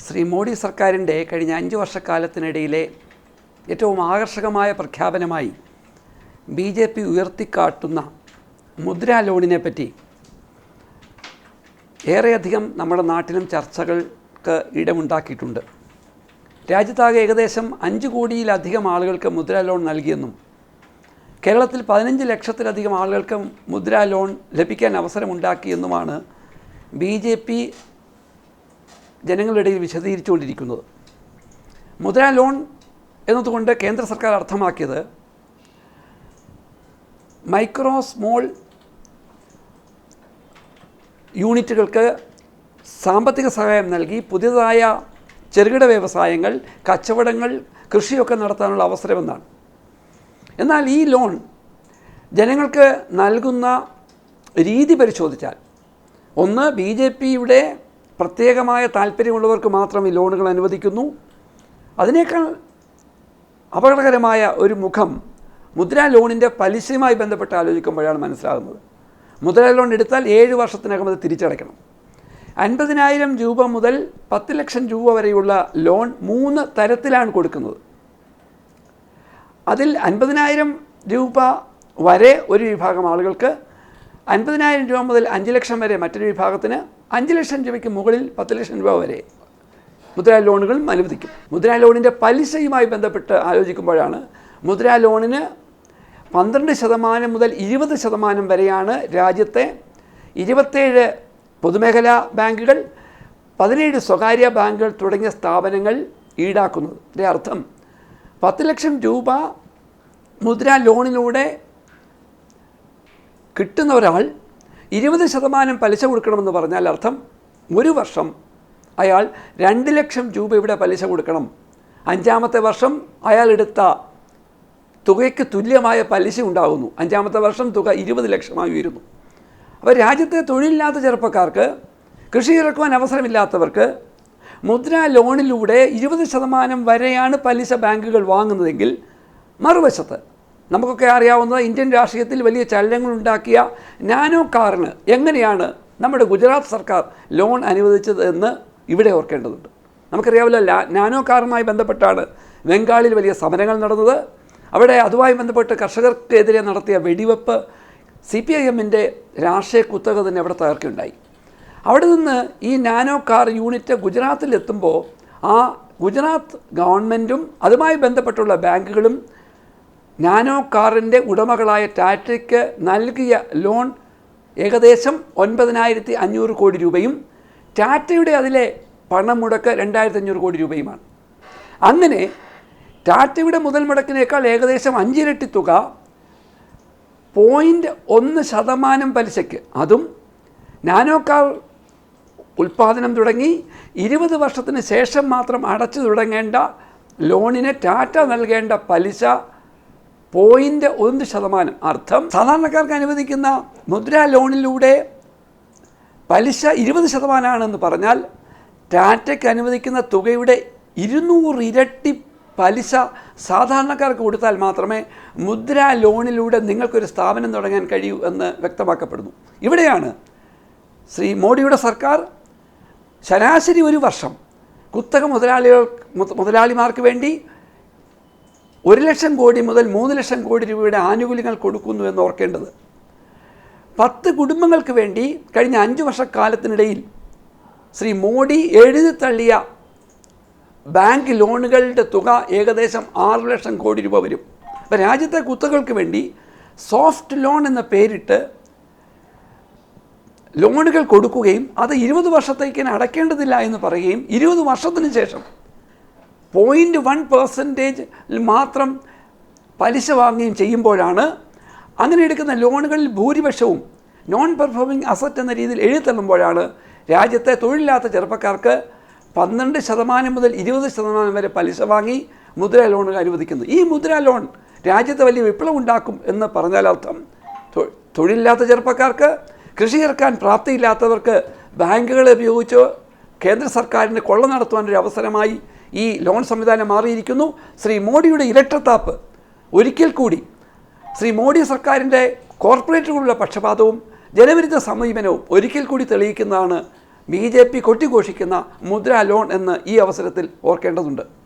ശ്രീ മോഡി സർക്കാരിന്റെ കഴിഞ്ഞ അഞ്ച് വർഷക്കാലത്തിനിടയിലെ ഏറ്റവും ആകർഷകമായ പ്രഖ്യാപനമായി ബി ജെ പി ഉയർത്തിക്കാട്ടുന്ന മുദ്രാ ലോണിനെ പറ്റി ഏറെയധികം നമ്മുടെ നാട്ടിലും ചർച്ചകൾക്ക് ഇടമുണ്ടാക്കിയിട്ടുണ്ട്. രാജ്യത്താകെ ഏകദേശം അഞ്ച് കോടിയിലധികം ആളുകൾക്ക് മുദ്രാ ലോൺ നൽകിയെന്നും കേരളത്തിൽ പതിനഞ്ച് ലക്ഷത്തിലധികം ആളുകൾക്ക് മുദ്രാ ലോൺ ലഭിക്കാൻ അവസരമുണ്ടാക്കിയെന്നുമാണ് ബി ജെ പി ജനങ്ങളുടെ ഇടയിൽ വിശദീകരിച്ചുകൊണ്ടിരിക്കുന്നത്. മുദ്രാ ലോൺ എന്നതുകൊണ്ട് കേന്ദ്ര സർക്കാർ അർത്ഥമാക്കിയത് മൈക്രോ സ്മോൾ യൂണിറ്റുകൾക്ക് സാമ്പത്തിക സഹായം നൽകി പുതിയതായ ചെറുകിട വ്യവസായങ്ങൾ കച്ചവടങ്ങൾ കൃഷിയൊക്കെ നടത്താനുള്ള അവസരമെന്നാണ്. എന്നാൽ ഈ ലോൺ ജനങ്ങൾക്ക് നൽകുന്ന രീതി പരിശോധിച്ചാൽ ഒന്ന് ബി ജെ പിയുടെ പ്രത്യേകമായ താല്പര്യമുള്ളവർക്ക് മാത്രം ഈ ലോണുകൾ അനുവദിക്കുന്നു. അതിനേക്കാൾ അപകടകരമായ ഒരു മുഖം മുദ്രാ ലോണിന്റെ പലിശയുമായി ബന്ധപ്പെട്ട് ആലോചിക്കുമ്പോഴാണ് മനസ്സിലാകുന്നത്. മുദ്രാ ലോൺ എടുത്താൽ ഏഴ് വർഷത്തിനകം അത് തിരിച്ചടയ്ക്കണം. അൻപതിനായിരം രൂപ മുതൽ പത്ത് ലക്ഷം രൂപ വരെയുള്ള ലോൺ മൂന്ന് തരത്തിലാണ് കൊടുക്കുന്നത്. അതിൽ അൻപതിനായിരം രൂപ വരെ ഒരു വിഭാഗം ആളുകൾക്ക് അൻപതിനായിരം രൂപ മുതൽ അഞ്ച് ലക്ഷം വരെ മറ്റൊരു വിഭാഗത്തിന് അഞ്ച് ലക്ഷം രൂപയ്ക്ക് മുകളിൽ പത്ത് ലക്ഷം രൂപ വരെ മുദ്രാ ലോണുകൾ അനുവദിക്കും. മുദ്രാ ലോണിന്റെ പലിശയുമായി ബന്ധപ്പെട്ട് ആലോചിക്കുമ്പോഴാണ് മുദ്രാ ലോണിന് പന്ത്രണ്ട് ശതമാനം മുതൽ ഇരുപത് ശതമാനം വരെയാണ് രാജ്യത്തെ ഇരുപത്തേഴ് പൊതുമേഖലാ ബാങ്കുകൾ പതിനേഴ് സ്വകാര്യ ബാങ്കുകൾ തുടങ്ങിയ സ്ഥാപനങ്ങൾ ഈടാക്കുന്നത്. ഇതിന്റെ അർത്ഥം പത്ത് ലക്ഷം രൂപ മുദ്രാ ലോണിലൂടെ കിട്ടുന്ന ഒരാൾ ഇരുപത് ശതമാനം പലിശ കൊടുക്കണമെന്ന് പറഞ്ഞാൽ അർത്ഥം ഒരു വർഷം അയാൾ രണ്ട് ലക്ഷം രൂപയുടെ പലിശ കൊടുക്കണം. അഞ്ചാമത്തെ വർഷം അയാൾ എടുത്ത തുകയ്ക്ക് തുല്യമായ പലിശ ഉണ്ടാകുന്നു അഞ്ചാമത്തെ വർഷം തുക ഇരുപത് ലക്ഷമായി ഉയരുന്നു. അപ്പോൾ രാജ്യത്തെ തൊഴിലില്ലാത്ത ചെറുപ്പക്കാർക്ക് കൃഷി ഇറക്കുവാൻ അവസരമില്ലാത്തവർക്ക് മുദ്ര ലോണിലൂടെ ഇരുപത് ശതമാനം വരെയാണ് പലിശ ബാങ്കുകൾ വാങ്ങുന്നതെങ്കിൽ മറുവശത്ത് നമുക്കൊക്കെ അറിയാവുന്ന ഇന്ത്യൻ രാഷ്ട്രീയത്തിൽ വലിയ ചലനങ്ങളുണ്ടാക്കിയ നാനോ കാറിന് എങ്ങനെയാണ് നമ്മുടെ ഗുജറാത്ത് സർക്കാർ ലോൺ അനുവദിച്ചത് എന്ന് ഇവിടെ ഓർക്കേണ്ടതുണ്ട്. നമുക്കറിയാവില്ല നാനോ കാറുമായി ബന്ധപ്പെട്ടാണ് ബംഗാളിൽ വലിയ സമരങ്ങൾ നടന്നത്. അവിടെ അതുമായി ബന്ധപ്പെട്ട് കർഷകർക്കെതിരെ നടത്തിയ വെടിവെപ്പ് സി പി ഐ എമ്മിന്റെ രാഷ്ട്രീയ കുത്തക തന്നെ അവിടെ തകർക്കുകയുണ്ടായി. അവിടെ നിന്ന് ഈ നാനോ കാർ യൂണിറ്റ് ഗുജറാത്തിൽ എത്തുമ്പോൾ ആ ഗുജറാത്ത് ഗവൺമെന്റും അതുമായി ബന്ധപ്പെട്ടുള്ള ബാങ്കുകളും നാനോ കാറിന്റെ ഉടമകളായ ടാറ്റയ്ക്ക് നൽകിയ ലോൺ ഏകദേശം ഒൻപതിനായിരത്തി അഞ്ഞൂറ് കോടി രൂപയും ടാറ്റയുടെ അതിലെ പണം മുടക്ക് രണ്ടായിരത്തി അഞ്ഞൂറ് കോടി രൂപയുമാണ്. അങ്ങനെ ടാറ്റയുടെ മുതൽ മുടക്കിനേക്കാൾ ഏകദേശം അഞ്ചിരട്ടി തുക പോയിന്റ് ഒന്ന് ശതമാനം പലിശയ്ക്ക്. അതും നാനോ കാർ ഉൽപ്പാദനം തുടങ്ങി ഇരുപത് വർഷത്തിന് ശേഷം മാത്രം അടച്ചു തുടങ്ങേണ്ട ലോണിന് ടാറ്റ നൽകേണ്ട പലിശ പോയിന്റ് ഒന്ന് ശതമാനം. അർത്ഥം സാധാരണക്കാർക്ക് അനുവദിക്കുന്ന മുദ്രാ ലോണിലൂടെ പലിശ ഇരുപത് ശതമാനമാണെന്ന് പറഞ്ഞാൽ ടാറ്റയ്ക്ക് അനുവദിക്കുന്ന തുകയുടെ ഇരുന്നൂറ് ഇരട്ടി പലിശ സാധാരണക്കാർക്ക് കൊടുത്താൽ മാത്രമേ മുദ്രാ ലോണിലൂടെ നിങ്ങൾക്കൊരു സ്ഥാപനം തുടങ്ങാൻ കഴിയൂ എന്ന് വ്യക്തമാക്കപ്പെടുന്നു. ഇവിടെയാണ് ശ്രീ മോഡിയുടെ സർക്കാർ ശരാശരി ഒരു വർഷം കുത്തക മുതലാളികൾ മുതലാളിമാർക്ക് വേണ്ടി ഒരു ലക്ഷം കോടി മുതൽ മൂന്ന് ലക്ഷം കോടി രൂപയുടെ ആനുകൂല്യങ്ങൾ കൊടുക്കുന്നു എന്ന് ഓർക്കേണ്ടത്. പത്ത് കുടുംബങ്ങൾക്ക് വേണ്ടി കഴിഞ്ഞ അഞ്ച് വർഷക്കാലത്തിനിടയിൽ ശ്രീ മോഡി എഴുതി തള്ളിയ ബാങ്ക് ലോണുകളുടെ തുക ഏകദേശം ആറ് ലക്ഷം കോടി രൂപ വരും. അപ്പോൾ രാജ്യത്തെ കുത്തകൾക്ക് വേണ്ടി സോഫ്റ്റ് ലോൺ എന്ന പേരിട്ട് ലോണുകൾ കൊടുക്കുകയും അത് ഇരുപത് വർഷത്തേക്ക് അടയ്ക്കേണ്ടതില്ല എന്ന് പറയുകയും ഇരുപത് വർഷത്തിന് ശേഷം പോയിന്റ് വൺ പെർസെന്റേജ് മാത്രം പലിശ വാങ്ങുകയും ചെയ്യുമ്പോഴാണ് അങ്ങനെ എടുക്കുന്ന ലോണുകളിൽ ഭൂരിപക്ഷവും നോൺ പെർഫോമിംഗ് അസറ്റ് എന്ന രീതിയിൽ എഴുതിത്തള്ളുമ്പോഴാണ് രാജ്യത്തെ തൊഴിലില്ലാത്ത ചെറുപ്പക്കാർക്ക് പന്ത്രണ്ട് ശതമാനം മുതൽ ഇരുപത് ശതമാനം വരെ പലിശ വാങ്ങി മുദ്ര ലോണുകൾ അനുവദിക്കുന്നു. ഈ മുദ്ര ലോൺ രാജ്യത്ത് വലിയ വിപ്ലവം ഉണ്ടാക്കും എന്ന് പറഞ്ഞാൽ അർത്ഥം തൊഴിലില്ലാത്ത ചെറുപ്പക്കാർക്ക് കൃഷി ഇറക്കാൻ പ്രാപ്തിയില്ലാത്തവർക്ക് ബാങ്കുകളെ ഉപയോഗിച്ചോ കേന്ദ്ര സർക്കാരിന് കൊള്ള നടത്തുവാനൊരു അവസരമായി ഈ ലോൺ സംവിധാനം മാറിയിരിക്കുന്നു. ശ്രീ മോഡിയുടെ ഇരട്ടത്താപ്പ് ഒരിക്കൽ കൂടി ശ്രീ മോഡി സർക്കാരിന്റെ കോർപ്പറേറ്റുകളുടെ പക്ഷപാതവും ജനവിരുദ്ധ സമീപനവും ഒരിക്കൽ കൂടി തെളിയിക്കുന്നതാണ് ബി ജെ പി കൊട്ടിഘോഷിക്കുന്ന മുദ്ര ലോൺ എന്ന് ഈ അവസരത്തിൽ ഓർക്കേണ്ടതുണ്ട്.